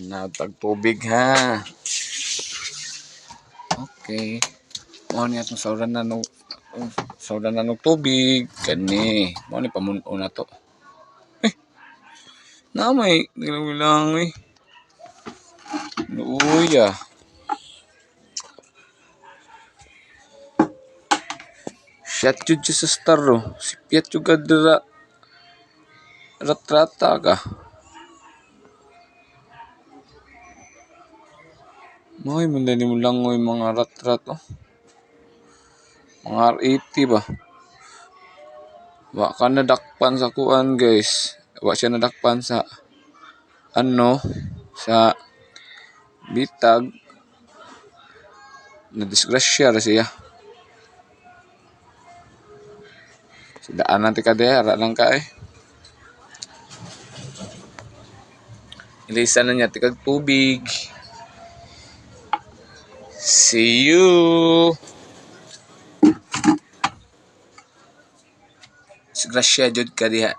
Natag tubig ha. Okay. Mo ni atong sauran na no sauran na no tubig kani. Mo ni pamun-o na to. Eh. Na may lang eh. Luya. Shot jud siya sa star oh. Sipiat jud ka dira. Ratrata ka. May mula ni mo lang yung mga rat-rat oh. Mga R80 ba? Wa ka nadakpan sa kuan guys. Wa siya nadakpan sa ano sa bitag na disgrasya ra siya. Sidaan natin ka ara lang ka eh. Ilisan na niya tikag tubig. See you. Disgrasya jud ka diha.